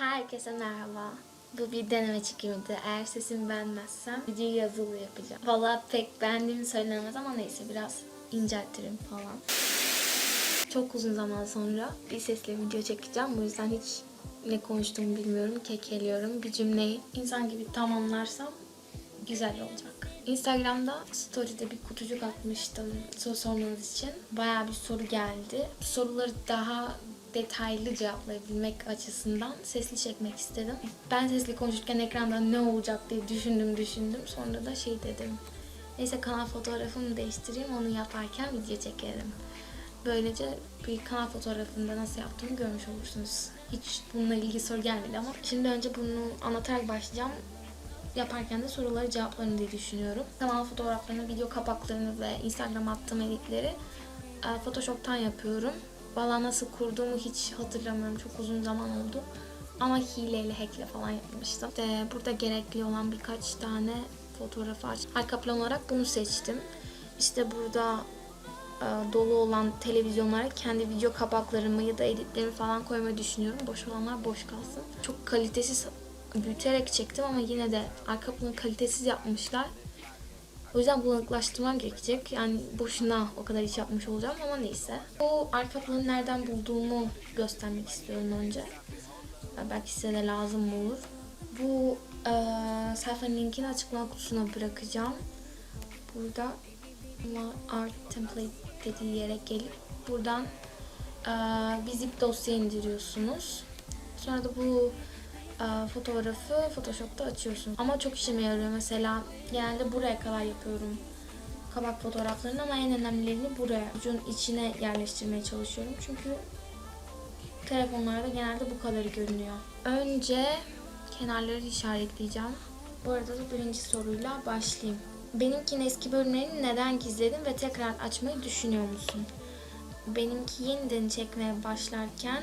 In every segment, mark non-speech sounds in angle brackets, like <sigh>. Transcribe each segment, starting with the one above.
Herkese merhaba. Bu bir deneme çekimiydi. Eğer sesimi beğenmezsem videoyu yazılı yapacağım. Valla pek beğendiğimi söylenemez ama neyse biraz inceltirim falan. Çok uzun zaman sonra bir sesle video çekeceğim. Bu yüzden hiç ne konuştuğumu bilmiyorum. Kekeliyorum. Bir cümleyi insan gibi tamamlarsam güzel olacak. Instagram'da story'de bir kutucuk atmıştım soru sormanız için. Bayağı bir soru geldi. Soruları daha detaylı cevaplayabilmek açısından sesli çekmek istedim. Ben sesli konuşurken ekranda ne olacak diye düşündüm düşündüm. Sonra da şey dedim. Neyse kanal fotoğrafımı değiştireyim onu yaparken video çekerim. Böylece bir kanal fotoğrafında nasıl yaptığımı görmüş olursunuz. Hiç bununla ilgili soru gelmedi ama şimdi önce bunu anlatarak başlayacağım yaparken de soruları cevaplarım diye düşünüyorum. Kanal fotoğraflarını, video kapaklarını ve Instagram attığım editleri e, Photoshop'tan yapıyorum. Valla nasıl kurduğumu hiç hatırlamıyorum. Çok uzun zaman oldu. Ama hileyle, hackle falan yapmıştım. İşte burada gerekli olan birkaç tane fotoğrafı aç. Arka plan olarak bunu seçtim. İşte burada e, dolu olan televizyonlara kendi video kapaklarımı ya da editlerimi falan koymayı düşünüyorum. Boş olanlar boş kalsın. Çok kalitesiz büyüterek çektim ama yine de arka planı kalitesiz yapmışlar. O yüzden bulanıklaştırmam gerekecek. Yani boşuna o kadar iş yapmış olacağım ama neyse. Bu arka planı nereden bulduğumu göstermek istiyorum önce. Belki size de lazım olur. Bu e, sayfanın linkini açıklama kutusuna bırakacağım. Burada art template dediği yere gelip buradan e, bir zip dosya indiriyorsunuz. Sonra da bu fotoğrafı Photoshop'ta açıyorsunuz. Ama çok işime yarıyor. Mesela genelde buraya kadar yapıyorum kabak fotoğraflarını ama en önemlilerini buraya, ucun içine yerleştirmeye çalışıyorum. Çünkü telefonlarda genelde bu kadarı görünüyor. Önce kenarları işaretleyeceğim. Bu arada da birinci soruyla başlayayım. Benimkinin eski bölümlerini neden gizledin ve tekrar açmayı düşünüyor musun? Benimki yeniden çekmeye başlarken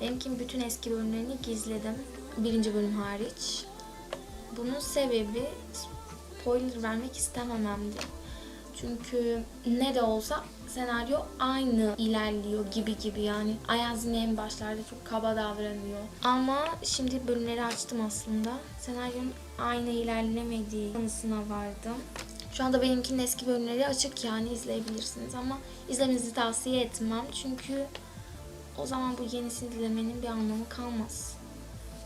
benimkinin bütün eski bölümlerini gizledim. Birinci bölüm hariç. Bunun sebebi spoiler vermek istemememdi. Çünkü ne de olsa senaryo aynı ilerliyor gibi gibi yani. Ayaz yine en başlarda çok kaba davranıyor. Ama şimdi bölümleri açtım aslında. Senaryonun aynı ilerlemediği kanısına vardım. Şu anda benimkinin eski bölümleri açık yani izleyebilirsiniz ama izlemenizi tavsiye etmem. Çünkü o zaman bu yenisini izlemenin bir anlamı kalmaz.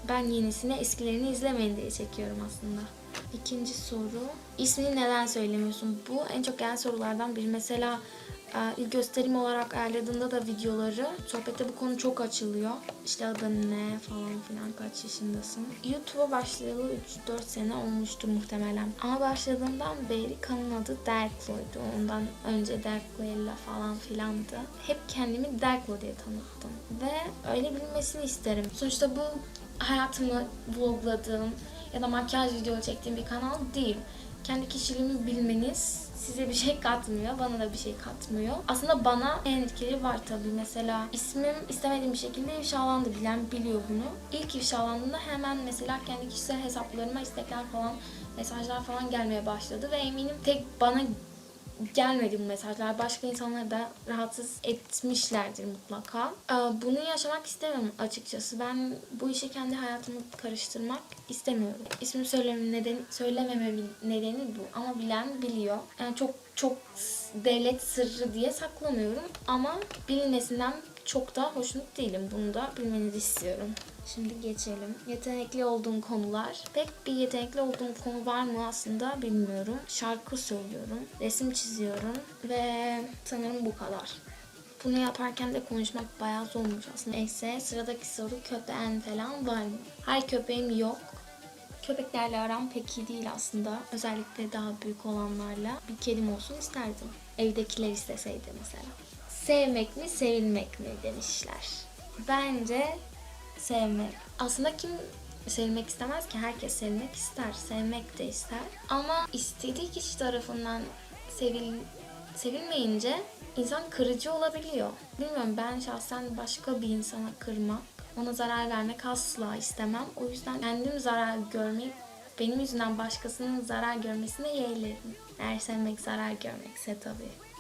Ben yenisini eskilerini izlemeyin diye çekiyorum aslında. İkinci soru. İsmini neden söylemiyorsun? Bu en çok gelen sorulardan biri. Mesela e, ilk gösterim olarak ayarladığında da videoları sohbette bu konu çok açılıyor. İşte adın ne falan filan kaç yaşındasın. YouTube'a başlayalı 3-4 sene olmuştur muhtemelen. Ama başladığımdan beri kanalın adı Derklo'ydu. Ondan önce Derklo'yla falan filandı. Hep kendimi Derklo diye tanıttım. Ve öyle bilmesini isterim. Sonuçta bu hayatımı vlogladığım ya da makyaj video çektiğim bir kanal değil. Kendi kişiliğimi bilmeniz size bir şey katmıyor, bana da bir şey katmıyor. Aslında bana en etkili var tabii. Mesela ismim istemediğim bir şekilde ifşalandı. Bilen biliyor bunu. İlk ifşalandığında hemen mesela kendi kişisel hesaplarıma istekler falan, mesajlar falan gelmeye başladı ve eminim tek bana gelmedi bu mesajlar. Başka insanları da rahatsız etmişlerdir mutlaka. Ee, Bunu yaşamak istemiyorum açıkçası. Ben bu işe kendi hayatımı karıştırmak istemiyorum. İsmimi söylememin nedeni, söylemememin nedeni bu. Ama bilen biliyor. Yani çok çok devlet sırrı diye saklamıyorum. Ama bilinmesinden çok da hoşnut değilim. Bunu da bilmenizi istiyorum. Şimdi geçelim. Yetenekli olduğum konular. Pek bir yetenekli olduğum konu var mı aslında bilmiyorum. Şarkı söylüyorum, resim çiziyorum ve sanırım bu kadar. Bunu yaparken de konuşmak bayağı zormuş aslında. Neyse sıradaki soru köpeğin falan var mı? Hayır köpeğim yok. Köpeklerle aram pek iyi değil aslında. Özellikle daha büyük olanlarla. Bir kedim olsun isterdim. Evdekiler isteseydi mesela. Sevmek mi, sevilmek mi demişler. Bence sevmek. Aslında kim sevmek istemez ki? Herkes sevmek ister. Sevmek de ister. Ama istediği kişi tarafından sevil, sevilmeyince insan kırıcı olabiliyor. Bilmiyorum ben şahsen başka bir insana kırmak, ona zarar vermek asla istemem. O yüzden kendim zarar görmeyip benim yüzümden başkasının zarar görmesine yeğlerim. Eğer sevmek zarar görmekse tabii.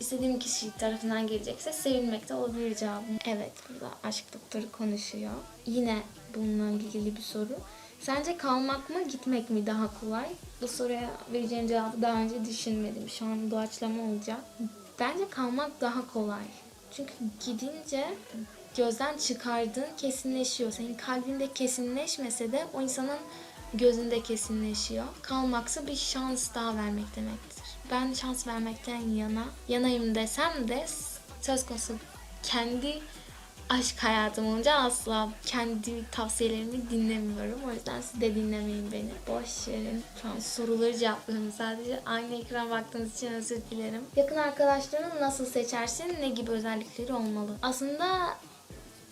İstediğim kişi tarafından gelecekse sevilmekte olabilir cevabım. Evet burada aşk doktoru konuşuyor. Yine bununla ilgili bir soru. Sence kalmak mı gitmek mi daha kolay? Bu soruya vereceğim cevabı daha önce düşünmedim. Şu an doğaçlama olacak. Bence kalmak daha kolay. Çünkü gidince gözden çıkardığın kesinleşiyor. Senin kalbinde kesinleşmese de o insanın gözünde kesinleşiyor. Kalmaksa bir şans daha vermek demektir. Ben şans vermekten yana yanayım desem de söz konusu kendi aşk hayatım olunca asla kendi tavsiyelerimi dinlemiyorum. O yüzden siz de dinlemeyin beni. Boş verin. Şu an soruları cevaplıyorum sadece. Aynı ekran baktığınız için özür dilerim. Yakın arkadaşlarını nasıl seçersin? Ne gibi özellikleri olmalı? Aslında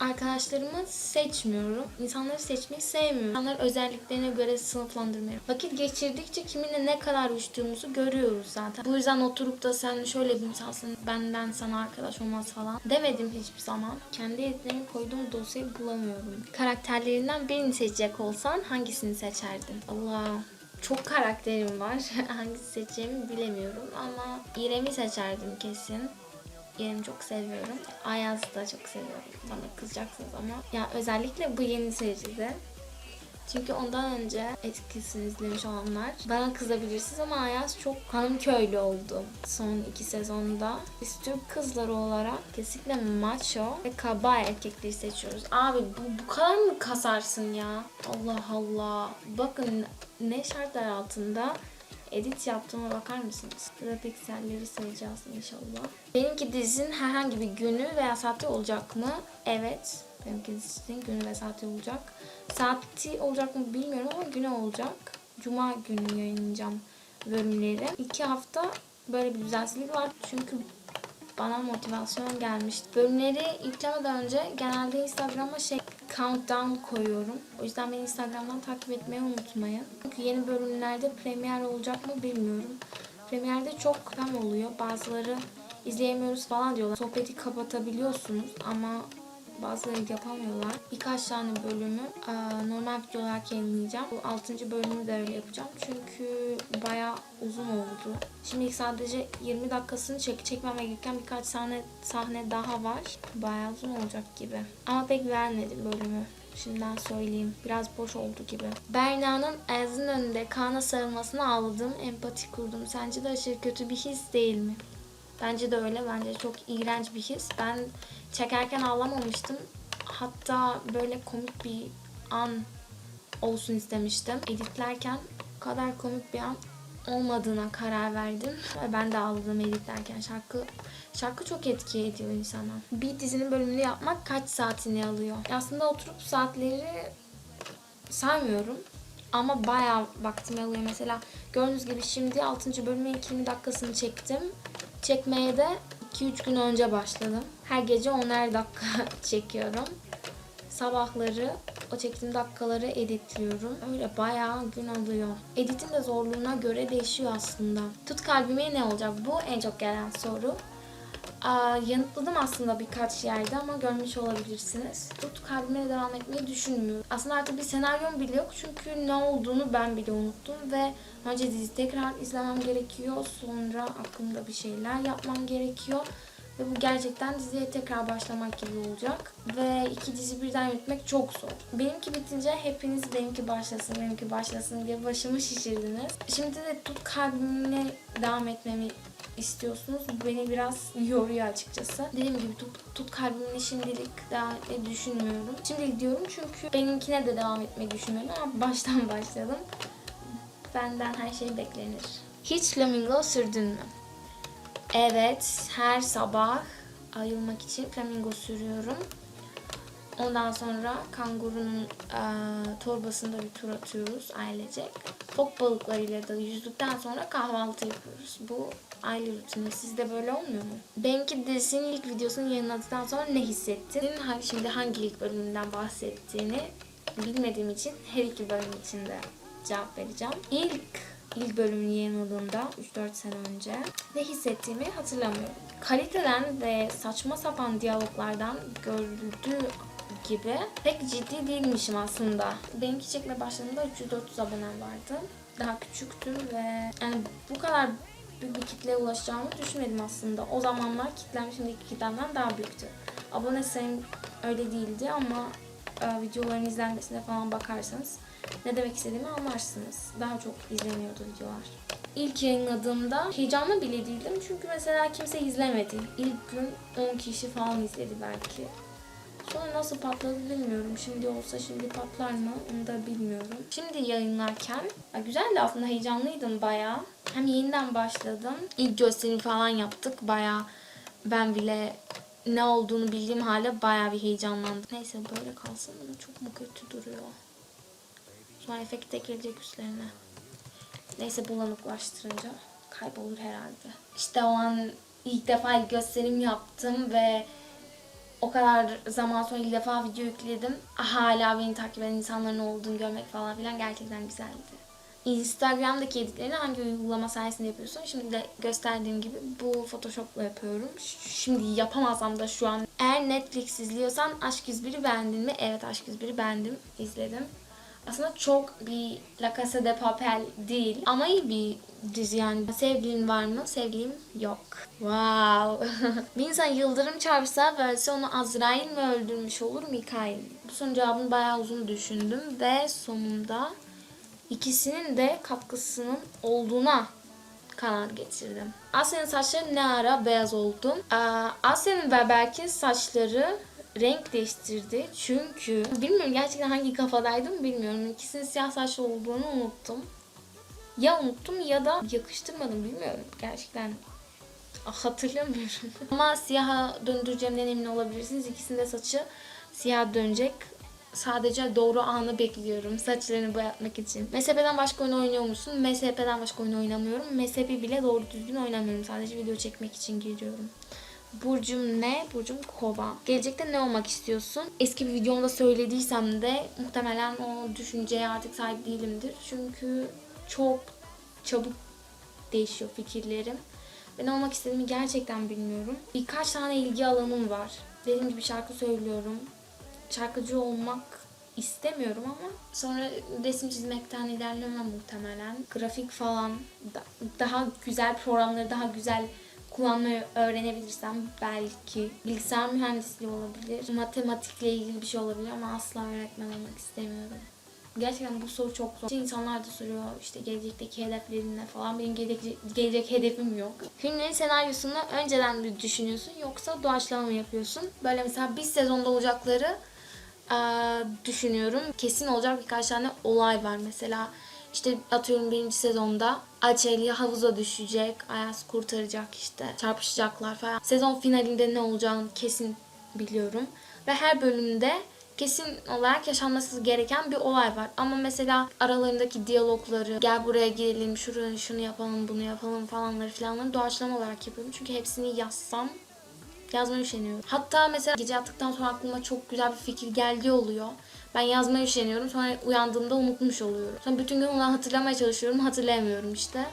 arkadaşlarımı seçmiyorum. İnsanları seçmeyi sevmiyorum. İnsanları özelliklerine göre sınıflandırmıyorum. Vakit geçirdikçe kiminle ne kadar uyuştuğumuzu görüyoruz zaten. Bu yüzden oturup da sen şöyle bir insansın, benden sana arkadaş olmaz falan demedim hiçbir zaman. Kendi editlerimi koyduğum dosyayı bulamıyorum. Karakterlerinden birini seçecek olsan hangisini seçerdin? Allah çok karakterim var. <laughs> Hangisi seçeceğimi bilemiyorum ama İrem'i seçerdim kesin. İrem'i çok seviyorum. Ayaz'ı da çok seviyorum. Bana kızacaksınız ama. Ya özellikle bu yeni seride. Çünkü ondan önce etkisini izlemiş olanlar bana kızabilirsiniz ama Ayaz çok hanım köylü oldu son iki sezonda. Biz Türk kızları olarak kesinlikle macho ve kaba erkekleri seçiyoruz. Abi bu, bu kadar mı kasarsın ya? Allah Allah. Bakın ne şartlar altında edit yaptığıma bakar mısınız? Burada pikselleri sayacağız inşallah. Benimki dizinin herhangi bir günü veya saati olacak mı? Evet. Benimki dizinin günü ve saati olacak. Saati olacak mı bilmiyorum ama günü olacak. Cuma günü yayınlayacağım bölümleri. İki hafta böyle bir düzensizlik var. Çünkü bana motivasyon gelmişti. Bölümleri yüklemeden önce genelde Instagram'a şey countdown koyuyorum. O yüzden beni Instagram'dan takip etmeyi unutmayın. Çünkü yeni bölümlerde premier olacak mı bilmiyorum. Premierde çok spam oluyor. Bazıları izleyemiyoruz falan diyorlar. Sohbeti kapatabiliyorsunuz ama bazıları yapamıyorlar. Birkaç tane bölümü eee, normal video olarak yayınlayacağım. Bu 6. bölümü de öyle yapacağım. Çünkü bayağı uzun oldu. Şimdi sadece 20 dakikasını çek çekmeme gereken birkaç tane sahne daha var. Bayağı uzun olacak gibi. Ama pek beğenmedim bölümü. Şimdiden söyleyeyim. Biraz boş oldu gibi. Berna'nın Az'ın önünde Kaan'a sarılmasına ağladım. Empati kurdum. Sence de aşırı kötü bir his değil mi? Bence de öyle. Bence çok iğrenç bir his. Ben çekerken ağlamamıştım. Hatta böyle komik bir an olsun istemiştim. Editlerken bu kadar komik bir an olmadığına karar verdim. Ve ben de ağladım editlerken. Şarkı şarkı çok etki ediyor insana. Bir dizinin bölümünü yapmak kaç saatini alıyor? Aslında oturup saatleri saymıyorum. Ama bayağı vaktimi alıyor. Mesela gördüğünüz gibi şimdi 6. bölümün 20 dakikasını çektim. Çekmeye de 2-3 gün önce başladım. Her gece 10'er dakika <laughs> çekiyorum. Sabahları o çektiğim dakikaları editliyorum. Öyle bayağı gün alıyor. Editin de zorluğuna göre değişiyor aslında. Tut kalbime ne olacak? Bu en çok gelen soru. Aa, yanıtladım aslında birkaç yerde ama görmüş olabilirsiniz. Tut kalbime devam etmeyi düşünmüyorum. Aslında artık bir senaryom bile yok çünkü ne olduğunu ben bile unuttum ve önce dizi tekrar izlemem gerekiyor. Sonra aklımda bir şeyler yapmam gerekiyor. Ve bu gerçekten diziye tekrar başlamak gibi olacak. Ve iki dizi birden yürütmek çok zor. Benimki bitince hepiniz benimki başlasın, benimki başlasın diye başımı şişirdiniz. Şimdi de tut kalbimle devam etmemi istiyorsunuz. Bu beni biraz yoruyor açıkçası. Dediğim gibi tut, tut kalbimle şimdilik etmeyi düşünmüyorum. Şimdilik diyorum çünkü benimkine de devam etmeyi düşünmüyorum ama baştan <laughs> başladım. Benden her şey beklenir. Hiç flamingo sürdün mü? Evet, her sabah ayılmak için flamingo sürüyorum. Ondan sonra kangurunun e, torbasında bir tur atıyoruz ailecek. Fok balıklarıyla da yüzdükten sonra kahvaltı yapıyoruz. Bu aile rutini. Sizde böyle olmuyor mu? Benimki dizinin ilk videosunu yayınladıktan sonra ne hissettin? Şimdi hangi ilk bölümünden bahsettiğini bilmediğim için her iki bölüm için de cevap vereceğim. İlk ilk bölümün yayınladığında 3-4 sene önce ne hissettiğimi hatırlamıyorum. Kaliteden ve saçma sapan diyaloglardan görüldüğü gibi pek ciddi değilmişim aslında. Benimki çekme başladığımda 300-400 abonem vardı. Daha küçüktüm ve yani bu kadar büyük bir kitleye ulaşacağımı düşünmedim aslında. O zamanlar kitlem şimdiki kitlemden daha büyüktü. Abone sayım öyle değildi ama e, videoların izlenmesine falan bakarsanız ne demek istediğimi anlarsınız. Daha çok izleniyordu videolar. İlk yayınladığımda heyecanlı bile değildim çünkü mesela kimse izlemedi. İlk gün 10 kişi falan izledi belki. Sonra nasıl patladı bilmiyorum. Şimdi olsa şimdi patlar mı onu da bilmiyorum. Şimdi yayınlarken ya güzeldi aslında heyecanlıydım bayağı. Hem yeniden başladım. İlk gösterim falan yaptık bayağı. Ben bile ne olduğunu bildiğim halde bayağı bir heyecanlandım. Neyse böyle kalsın ama çok mu kötü duruyor. Sonra efekt de gelecek üstlerine. Neyse bulanıklaştırınca kaybolur herhalde. İşte o an ilk defa gösterim yaptım ve o kadar zaman sonra ilk defa video yükledim. Hala beni takip eden insanların olduğunu görmek falan filan gerçekten güzeldi. Instagram'daki editlerini hangi uygulama sayesinde yapıyorsun? Şimdi de gösterdiğim gibi bu Photoshop'la yapıyorum. Şimdi yapamazsam da şu an. Eğer Netflix izliyorsan Aşk 101'i beğendin mi? Evet Aşk 101'i beğendim. izledim. Aslında çok bir La Casa de Papel değil ama iyi bir dizi yani. Sevgilin var mı? Sevgilim yok. Wow. <laughs> bir insan yıldırım çarpsa versiyonu Azrail mi öldürmüş olur Mikail? mi? Bu sorunun cevabını bayağı uzun düşündüm ve sonunda ikisinin de katkısının olduğuna karar getirdim. Asya'nın saçları ne ara beyaz oldu? Asya'nın ve Berk'in saçları renk değiştirdi. Çünkü bilmiyorum gerçekten hangi kafadaydım bilmiyorum. İkisinin siyah saçlı olduğunu unuttum. Ya unuttum ya da yakıştırmadım bilmiyorum. Gerçekten hatırlamıyorum. <laughs> Ama siyaha döndüreceğimden emin olabilirsiniz. İkisinde saçı siyah dönecek. Sadece doğru anı bekliyorum saçlarını boyatmak için. MSP'den başka oyun oynuyor musun? MSP'den başka oyun oynamıyorum. MSP bile doğru düzgün oynamıyorum. Sadece video çekmek için giriyorum. Burcum ne? Burcum kova. Gelecekte ne olmak istiyorsun? Eski bir videomda söylediysem de muhtemelen o düşünceye artık sahip değilimdir. Çünkü çok çabuk değişiyor fikirlerim. Ben olmak istediğimi gerçekten bilmiyorum. Birkaç tane ilgi alanım var. Dediğim gibi şarkı söylüyorum. Şarkıcı olmak istemiyorum ama sonra resim çizmekten ilerlemem muhtemelen. Grafik falan da- daha güzel programları daha güzel kullanmayı öğrenebilirsem belki bilgisayar mühendisliği olabilir, matematikle ilgili bir şey olabilir ama asla öğretmen olmak istemiyorum. Gerçekten bu soru çok zor. İnsanlar da soruyor işte gelecekteki hedeflerin ne falan. Benim gelecek, gelecek hedefim yok. Filmlerin senaryosunu önceden mi düşünüyorsun yoksa doğaçlama mı yapıyorsun? Böyle mesela bir sezonda olacakları eee, düşünüyorum. Kesin olacak birkaç tane olay var. Mesela işte atıyorum birinci sezonda Açeli havuza düşecek, Ayaz kurtaracak işte, çarpışacaklar falan. Sezon finalinde ne olacağını kesin biliyorum. Ve her bölümde kesin olarak yaşanması gereken bir olay var. Ama mesela aralarındaki diyalogları, gel buraya gelelim, şuraya şunu yapalım, bunu yapalım falanları filanları doğaçlama olarak yapıyorum. Çünkü hepsini yazsam yazmaya üşeniyorum. Hatta mesela gece yattıktan sonra aklıma çok güzel bir fikir geldiği oluyor. Ben yazmaya üşeniyorum. Sonra uyandığımda unutmuş oluyorum. Sonra bütün gün onu hatırlamaya çalışıyorum. Hatırlayamıyorum işte.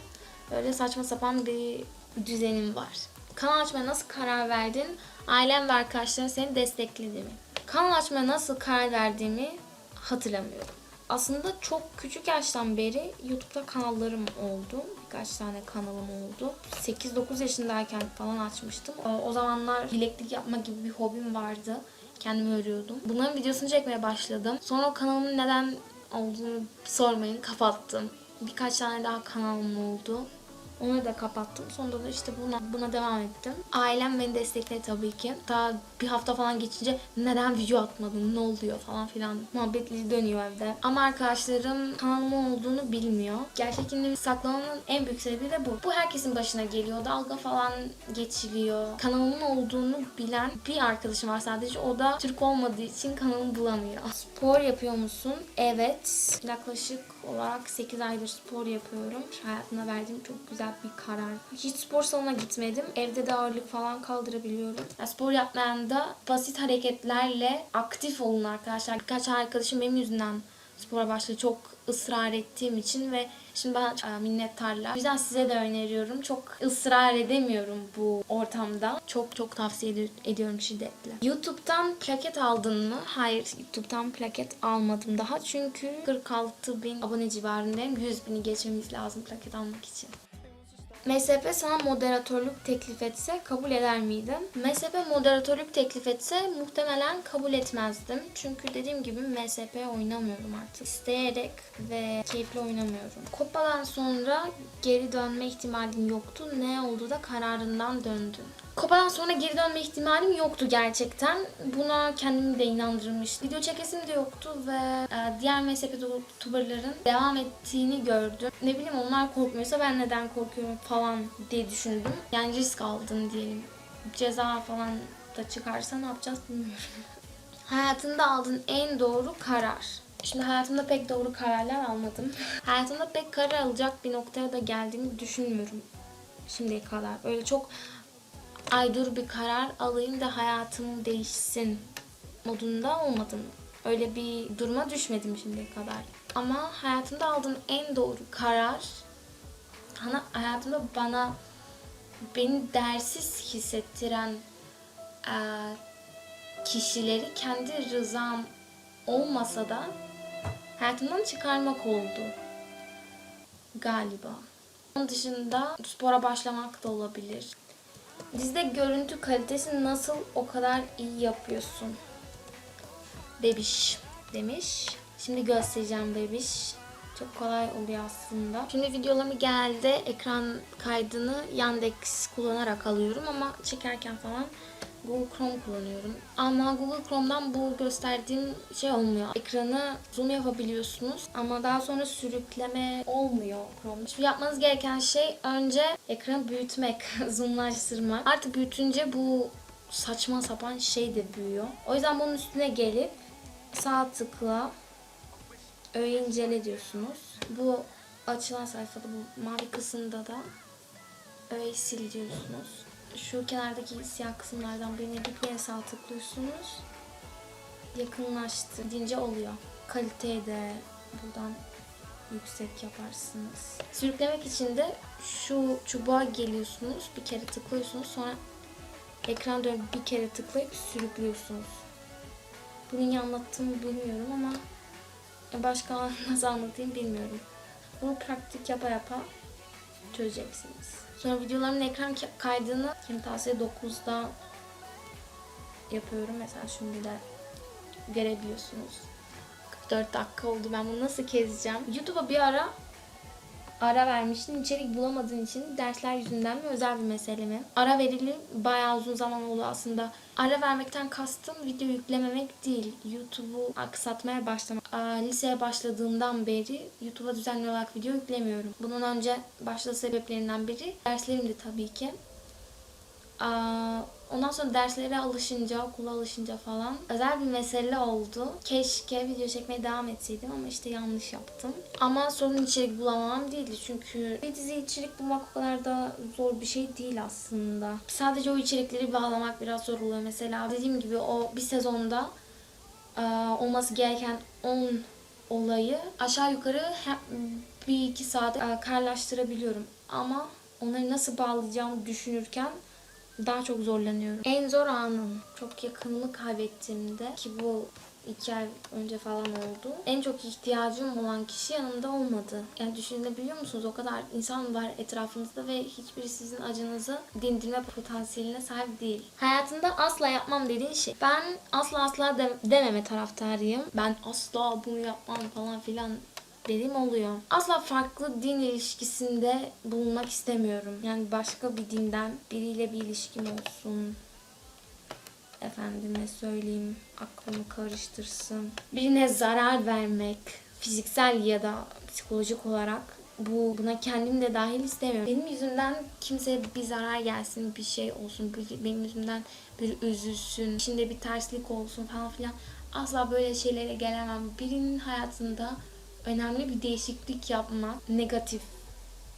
Öyle saçma sapan bir düzenim var. Kanal açmaya nasıl karar verdin? Ailem ve arkadaşların seni destekledi mi? Kanal açmaya nasıl karar verdiğimi hatırlamıyorum. Aslında çok küçük yaştan beri YouTube'da kanallarım oldu. Birkaç tane kanalım oldu. 8-9 yaşındayken falan açmıştım. O zamanlar bileklik yapma gibi bir hobim vardı. Kendimi örüyordum. Bunların videosunu çekmeye başladım. Sonra o kanalımın neden olduğunu sormayın kapattım. Birkaç tane daha kanalım oldu. Onu da kapattım. Sonunda da işte buna, buna devam ettim. Ailem beni destekledi tabii ki. Daha bir hafta falan geçince neden video atmadın, ne oluyor falan filan muhabbetleri dönüyor evde. Ama arkadaşlarım kanalım olduğunu bilmiyor. Gerçek kimliğimi saklamanın en büyük sebebi de bu. Bu herkesin başına geliyor. Dalga falan geçiliyor. Kanalımın olduğunu bilen bir arkadaşım var sadece. O da Türk olmadığı için kanalımı bulamıyor. Spor yapıyor musun? Evet. Yaklaşık olarak 8 aydır spor yapıyorum. Hayatımda verdiğim çok güzel bir karar. Hiç spor salonuna gitmedim. Evde de ağırlık falan kaldırabiliyorum. Ya spor yapmayan da basit hareketlerle aktif olun arkadaşlar. Birkaç arkadaşım benim yüzünden spora başladı. Çok ısrar ettiğim için ve şimdi ben e, minnettarlar. O size de öneriyorum. Çok ısrar edemiyorum bu ortamda. Çok çok tavsiye ed- ediyorum şiddetle. YouTube'dan plaket aldın mı? Hayır, YouTube'dan plaket almadım daha. Çünkü 46 bin abone civarındayım. 100 bini geçmemiz lazım plaket almak için. MSP sana moderatörlük teklif etse kabul eder miydin? MSP moderatörlük teklif etse muhtemelen kabul etmezdim. Çünkü dediğim gibi MSP oynamıyorum artık. İsteyerek ve keyifli oynamıyorum. Kopadan sonra geri dönme ihtimalim yoktu. Ne oldu da kararından döndüm. Kopadan sonra geri dönme ihtimalim yoktu gerçekten. Buna kendimi de inandırmış. Video çekesim de yoktu ve e, diğer MSP youtuberların devam ettiğini gördüm. Ne bileyim onlar korkmuyorsa ben neden korkuyorum falan diye düşündüm. Yani risk aldım diyelim. Ceza falan da çıkarsa ne yapacağız bilmiyorum. <laughs> Hayatında aldığın en doğru karar. Şimdi hayatımda pek doğru kararlar almadım. <laughs> hayatımda pek karar alacak bir noktaya da geldiğimi düşünmüyorum şimdiye kadar. Öyle çok ay dur bir karar alayım da hayatım değişsin modunda olmadım. Öyle bir duruma düşmedim şimdiye kadar. Ama hayatımda aldığım en doğru karar hani hayatımda bana beni değersiz hissettiren eee, kişileri kendi rızam olmasa da hayatımdan çıkarmak oldu. Galiba. Onun dışında spora başlamak da olabilir. Dizide görüntü kalitesi nasıl o kadar iyi yapıyorsun? Bebiş demiş. Şimdi göstereceğim bebiş. Çok kolay oluyor aslında. Şimdi videolarımı genelde ekran kaydını Yandex kullanarak alıyorum ama çekerken falan Google Chrome kullanıyorum. Ama Google Chrome'dan bu gösterdiğim şey olmuyor. Ekranı zoom yapabiliyorsunuz ama daha sonra sürükleme olmuyor Chrome'da. Şimdi yapmanız gereken şey önce ekranı büyütmek, <laughs> zoomlaştırmak. Artık büyütünce bu saçma sapan şey de büyüyor. O yüzden bunun üstüne gelip sağ tıkla öğe incele diyorsunuz. Bu açılan sayfada bu mavi kısımda da öğeyi sil diyorsunuz. Şu kenardaki siyah kısımlardan birine bir kere sağ tıklıyorsunuz. Yakınlaştı deyince oluyor. Kaliteyi de buradan yüksek yaparsınız. Sürüklemek için de şu çubuğa geliyorsunuz. Bir kere tıklıyorsunuz. Sonra ekran dönüp bir kere tıklayıp sürüklüyorsunuz. Bunu iyi anlattığımı bilmiyorum ama başka <laughs> nasıl anlatayım bilmiyorum. Bunu praktik yapa yapa çözeceksiniz. Sonra videolarımın ekran ka- kaydını Camtasia 9'da yapıyorum. Mesela şimdi de görebiliyorsunuz. 44 dakika oldu. Ben bunu nasıl keseceğim? YouTube'a bir ara ara vermiştim. İçerik bulamadığın için dersler yüzünden mi özel bir mesele mi? Ara verili bayağı uzun zaman oldu aslında. Ara vermekten kastım video yüklememek değil. YouTube'u aksatmaya başlamak. Aa, liseye başladığımdan beri YouTube'a düzenli olarak video yüklemiyorum. Bunun önce başta sebeplerinden biri derslerimdi tabii ki. Ondan sonra derslere alışınca, okula alışınca falan özel bir mesele oldu. Keşke video çekmeye devam etseydim ama işte yanlış yaptım. Ama sorun içerik bulamamam değildi çünkü bir dizi içerik bulmak o kadar da zor bir şey değil aslında. Sadece o içerikleri bağlamak biraz zor oluyor. Mesela dediğim gibi o bir sezonda olması gereken 10 olayı aşağı yukarı bir iki saat e, karlaştırabiliyorum. Ama onları nasıl bağlayacağımı düşünürken daha çok zorlanıyorum. En zor anım çok yakınımı kaybettiğimde ki bu iki ay önce falan oldu. En çok ihtiyacım olan kişi yanımda olmadı. Yani düşünebiliyor musunuz? O kadar insan var etrafınızda ve hiçbiri sizin acınızı dindirme potansiyeline sahip değil. Hayatında asla yapmam dediğin şey. Ben asla asla de- dememe taraftarıyım. Ben asla bunu yapmam falan filan dediğim oluyor. Asla farklı din ilişkisinde bulunmak istemiyorum. Yani başka bir dinden biriyle bir ilişkim olsun. Efendime söyleyeyim, aklımı karıştırsın. Birine zarar vermek, fiziksel ya da psikolojik olarak bu buna kendim de dahil istemiyorum. Benim yüzümden kimseye bir zarar gelsin, bir şey olsun, benim yüzümden bir üzülsün, içinde bir terslik olsun falan filan. Asla böyle şeylere gelemem. Birinin hayatında önemli bir değişiklik yapmak negatif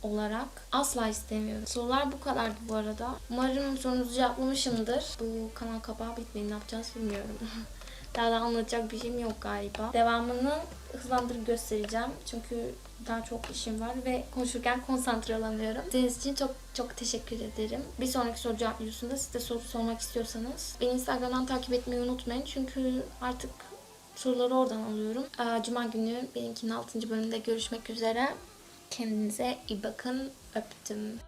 olarak asla istemiyorum. Sorular bu kadardı bu arada. Umarım sorunuzu cevaplamışımdır. Bu kanal kapağı bitmeyi ne yapacağız bilmiyorum. <laughs> daha da anlatacak bir şeyim yok galiba. Devamını hızlandırıp göstereceğim. Çünkü daha çok işim var ve konuşurken konsantre olamıyorum. Sizin için çok çok teşekkür ederim. Bir sonraki soru cevap videosunda siz de soru sormak istiyorsanız beni Instagram'dan takip etmeyi unutmayın. Çünkü artık soruları oradan alıyorum. Aa, Cuma günü benimkinin 6. bölümünde görüşmek üzere. Kendinize iyi bakın. Öptüm.